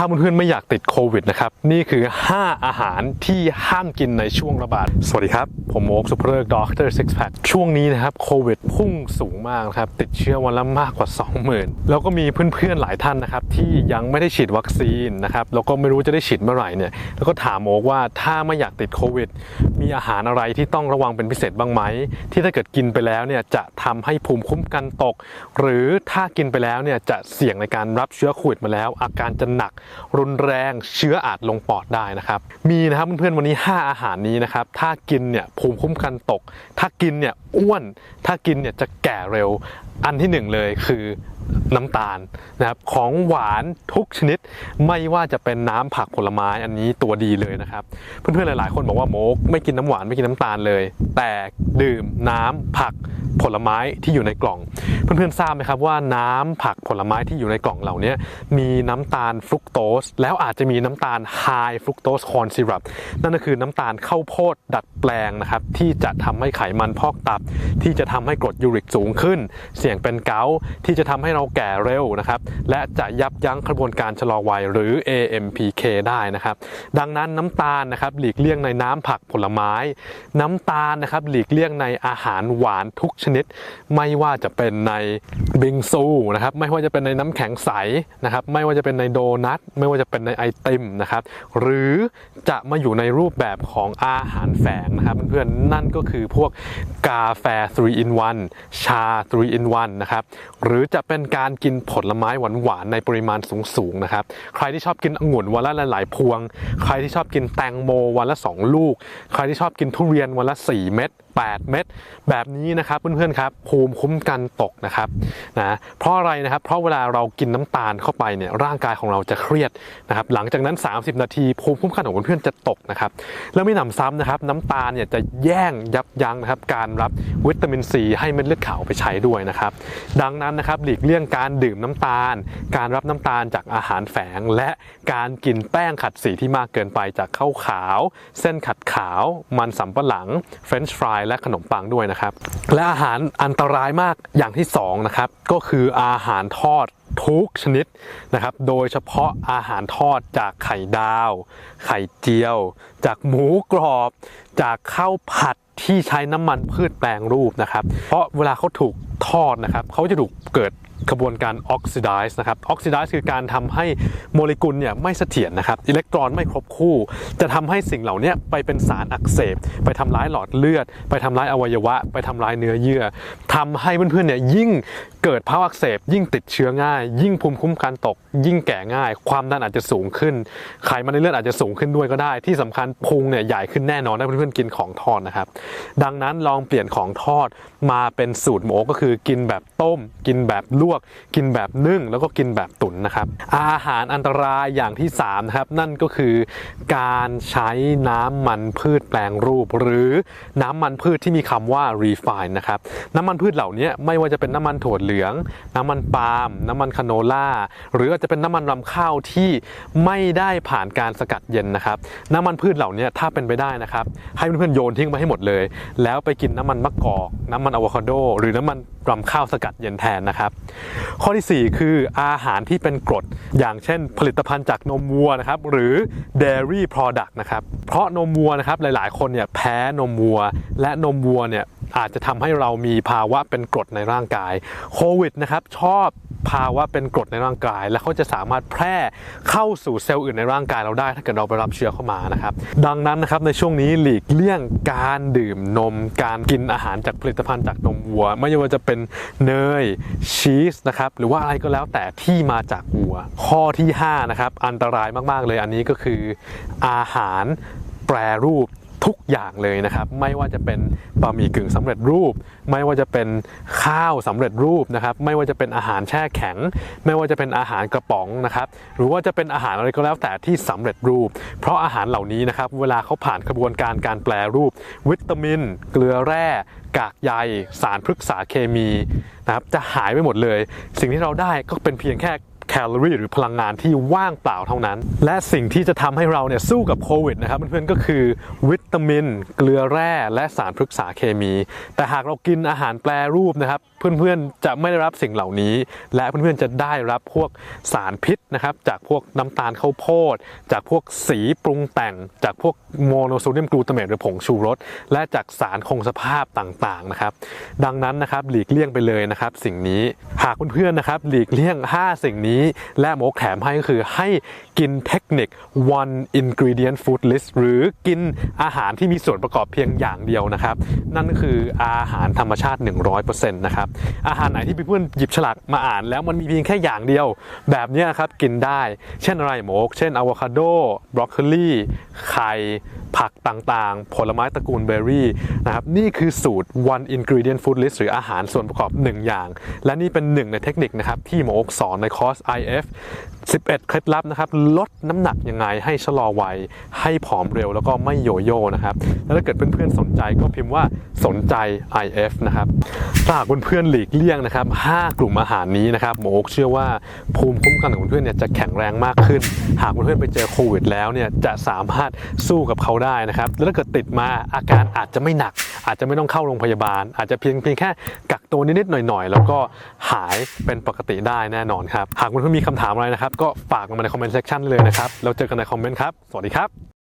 ถ้าเพื่อนๆไม่อยากติดโควิดนะครับ นี่คือ 5 อาหารที่ห้ามกินในช่วงระบาด สวัสดีครับ ผมโอ๊คสุภเริกด็อกเตอร์ซิกแพคช่วงนี้นะครับโควิดพุ่งสูงมากนะครับ ติดเชื้อวันละมากกว่า 20,000 แล้วก็มีเพื่อนๆหลายท่านนะครับ ที่ยังไม่ได้ฉีดวัคซีนนะครับ แล้วก็ไม่รู้จะได้ฉีดเมื่อไหร่เนี่ย แล้วก็ถามโอ๊คว่าถ้าไม่อยากติดโควิด มีอาหารอะไรที่ต้องระวังเป็นพิเศษบ้างไหม ที่ถ้าเกิดกินไปแล้วเนี่ยจะทำให้ภูมิคุ้มกันตก หรือถ้ากินไปแล้วเนี่ยจะเสี่ยงในการรับเชื้อโควิดมาแล้ว อาการจะหนักรุนแรงเชื้ออาจลงปอดได้นะครับ มีนะครับเพื่อนๆวันนี้ 5 อาหารนี้นะครับ ถ้ากินเนี่ยภูมิคุ้มกันตก ถ้ากินเนี่ยอ้วน ถ้ากินเนี่ยจะแก่เร็ว อันที่หนึ่งเลยคือน้ำตาลนะครับของหวานทุกชนิดไม่ว่าจะเป็นน้ำผักผลไม้อันนี้ตัวดีเลยนะครับ เพื่อนๆหลายๆ คนบอกว่าโมกไม่กินน้ำหวานไม่กินน้ำตาลเลย แต่ดื่มน้ำผักผลไม้ที่อยู่ในกล่อง เพื่อนๆทราบไหมครับว่าน้ำผักผลไม้ที่อยู่ในกล่องเหล่านี้มีน้ำตาลฟรุกโตสแล้วอาจจะมีน้ำตาลไฮฟรุกโตสคอนซิรัปนั่นก็คือน้ำตาลข้าวโพดดัดแปลงนะครับที่จะทำให้ไขมันพอกตับ ที่จะทำให้กรดยูริกสูงขึ้น เสี่ยงเป็นเกาต์ที่จะทำให้เราแก่เร็วนะครับและจะยับยั้งกระบวนการชะลอวัยหรือ AMPK ได้นะครับ ดังนั้นน้ำตาลนะครับหลีกเลี่ยงในน้ำผักผลไม้ น้ำตาลนะครับหลีกเลี่ยงในอาหารหวานทุกชนิด ไม่ว่าจะเป็นในบิงซูนะครับไม่ว่าจะเป็นในน้ำแข็งใสนะครับไม่ว่าจะเป็นในโดนัทไม่ว่าจะเป็นในไอติมนะครับหรือจะมาอยู่ในรูปแบบของอาหารแฝงนะครับเพื่อนๆนั่นก็คือพวกกาแฟ3 in 1 ชา3 in 1นะครับหรือจะเป็นการกินผลไม้หวานๆในปริมาณสูงๆนะครับใครที่ชอบกินองุ่นวันละหลาย ๆ พวง ใครที่ชอบกินแตงโมวันละ 2 ลูก ใครที่ชอบกินทุเรียนวันละ 4 เม็ด 8 เม็ดแบบนี้นะครับเพื่อนๆครับภูมิคุ้มกันตกนะครับนะเพราะอะไรนะครับ เพราะเวลาเรากินน้ำตาลเข้าไปเนี่ยร่างกายของเราจะเครียดนะครับหลังจากนั้น 30 นาทีภูมิคุ้มกันของเพื่อนๆจะตกนะครับแล้วไม่หนำซ้ำนะครับน้ำตาลเนี่ยจะแย่งยับยั้งนะครับการรับวิตามินซีให้เม็ดเลือดขาวไปใช้ด้วยนะครับดังนั้นนะครับหลีกเลี่ยงการดื่มน้ำตาล การรับน้ำตาลจากอาหารแฝง และการกินแป้งขัดสีที่มากเกินไปจากข้าวขาว เส้นขัดขาว มันสำปะหลังเฟรนช์ฟรายและขนมปังด้วยนะครับ และอาหารอันตรายมากอย่างที่สองนะครับก็คืออาหารทอดทุกชนิดนะครับ โดยเฉพาะอาหารทอดจากไข่ดาว ไข่เจียว จากหมูกรอบ จากข้าวผัดที่ใช้น้ำมันพืชแปลงรูปนะครับ เพราะเวลาเขาถูกทอดนะครับเขาจะถูกเกิด กระบวนการออกซิไดซ์นะครับออกซิไดซ์คือการทำให้โมเลกุลเนี่ยไม่เสถียรนะครับอิเล็กตรอนไม่ครบคู่ จะทำให้สิ่งเหล่านี้ไปเป็นสารอักเสบ ไปทำร้ายหลอดเลือด ไปทำร้ายอวัยวะ ไปทำร้ายเนื้อเยื่อทำให้เพื่อนๆเนี่ยยิ่งเกิดภาวะอักเสบ ยิ่งติดเชื้อง่าย ยิ่งภูมิคุ้มกันตก ยิ่งแก่ง่าย ความดันอาจจะสูงขึ้น ไขมันในเลือดอาจจะสูงขึ้นด้วยก็ได้ ที่สำคัญพุงเนี่ยใหญ่ขึ้นแน่นอนถ้าเพื่อนๆกินของทอดนะครับดังนั้นลองเปลี่ยนของทอดมาเป็นสูตรหมูก็คือกินแบบต้ม กินแบบลวกกกินแบบนึ่งแล้วก็กินแบบตุ๋นนะครับ อาหารอันตรายอย่างที่3นะครับนั่นก็คือการใช้น้ำมันพืชแปลงรูป หรือน้ำมันพืชที่มีคำว่า refine นะครับน้ำมันพืชเหล่านี้ไม่ว่าจะเป็นน้ำมันถั่วเหลือง น้ำมันปาล์มน้ำมันคาโนล่า หรืออาจจะเป็นน้ำมันรำข้าวที่ไม่ได้ผ่านการสกัดเย็นนะครับ น้ำมันพืชเหล่านี้ถ้าเป็นไปได้นะครับ ให้เพื่อนๆโยนทิ้งไปให้หมดเลย แล้วไปกินน้ำมันมะกอก น้ำมันอะโวคาโด หรือน้ำมัน รำข้าวสกัดเย็นแทนนะครับ ข้อที่ 4 คืออาหารที่เป็นกรด อย่างเช่น ผลิตภัณฑ์จากนมวัวนะครับหรือ dairy product นะครับเพราะนมวัวนะครับหลายๆ คนเนี่ยแพ้นมวัว และนมวัวเนี่ยอาจจะทำให้เรามีภาวะเป็นกรดในร่างกายโควิดนะครับชอบ ภาวะเป็นกรดในร่างกาย และเขาจะสามารถแพร่เข้าสู่เซลล์อื่นในร่างกายเราได้ ถ้าเกิดเราไปรับเชื้อเข้ามานะครับ ดังนั้นนะครับในช่วงนี้หลีกเลี่ยงการดื่มนม การกินอาหารจากผลิตภัณฑ์จากนมวัว ไม่ว่าจะเป็นเนยชีสนะครับหรือว่าอะไรก็แล้วแต่ที่มาจากวัว ข้อที่5นะครับอันตรายมากๆเลยอันนี้ก็คืออาหารแปรรูป ทุกอย่างเลยนะครับ ไม่ว่าจะเป็นบะหมี่กึ่งสำเร็จรูป ไม่ว่าจะเป็นข้าวสำเร็จรูปนะครับ ไม่ว่าจะเป็นอาหารแช่แข็ง ไม่ว่าจะเป็นอาหารกระป๋องนะครับ หรือว่าจะเป็นอาหารอะไรก็แล้วแต่ที่สำเร็จรูป เพราะอาหารเหล่านี้นะครับเวลาเขาผ่านกระบวนการการแปลรูป วิตามิน เกลือแร่กากใยสารพฤกษาเคมีนะครับจะหายไปหมดเลย สิ่งที่เราได้ก็เป็นเพียงแค่ แคลอรี่หรือพลังงานที่ว่างเปล่าเท่านั้น และสิ่งที่จะทำให้เราเนี่ยสู้กับโควิดนะครับเพื่อนๆก็คือวิตามิน เกลือแร่และสารพฤกษาเคมี แต่หากเรากินอาหารแปรรูปนะครับ เพื่อนๆจะไม่ได้รับสิ่งเหล่านี้ และเพื่อนๆจะได้รับพวกสารพิษนะครับจากพวกน้ำตาลข้าวโพด จากพวกสีปรุงแต่ง จากพวกโมโนโซเดียมกลูตาเมตหรือผงชูรสและจากสารคงสภาพต่างๆนะครับ ดังนั้นนะครับหลีกเลี่ยงไปเลยนะครับสิ่งนี้หากเพื่อนๆนะครับหลีกเลี่ยง 5 สิ่งนี้และโมกแถมให้ก็คือให้กินเทคนิค one ingredient food list หรือกินอาหารที่มีส่วนประกอบเพียงอย่างเดียวนะครับ นั่นก็คืออาหารธรรมชาติ 100%นะครับอาหารไหนที่เพื่อนหยิบฉลากมาอ่าน แล้วมันมีเพียงแค่อย่างเดียว แบบนี้นครับกินได้ เช่นอะไรโมก เช่นอะโวคาโดบรอกโคลีไข่ผักต่างๆ ผลไม้ตระกูลเบอร์รี่นะครับนี่คือสูตร one ingredient food list หรืออาหารส่วนประกอบ 1 อย่าง และนี่เป็นหนึ่งในเทคนิคนะครับที่หมออกสอนในคอร์ส IF 11 เคล็ดลับนะครับ ลดน้ำหนักยังไงให้ชะลอวัย ให้ผอมเร็วแล้วก็ไม่โยโย่นะครับ แล้วถ้าเกิดเพื่อนๆสนใจก็พิมพ์ว่าสนใจ IF นะครับถ้าหากเพื่อนๆหลีกเลี่ยงนะครับ 5 กลุ่มอาหารนี้นะครับหมอกเชื่อว่าภูมิคุ้มกันของเพื่อนเนี่ยจะแข็งแรงมากขึ้น หากเพื่อนๆไปเจอโควิดแล้วเนี่ยจะสามารถสู้กับเขาได้นะครับ แล้วถ้าเกิดติดมาอาการอาจจะไม่หนัก อาจจะไม่ต้องเข้าโรงพยาบาล อาจจะเพียงเพียงแค่กักตัวนิดๆหน่อยๆ แล้วก็หายเป็นปกติได้แน่นอนครับ หากคุณผู้มีคำถามอะไรนะครับ ก็ฝากมาในคอมเมนต์เซ็กชันเลยนะครับ เราเจอกันในคอมเมนต์ครับ สวัสดีครับ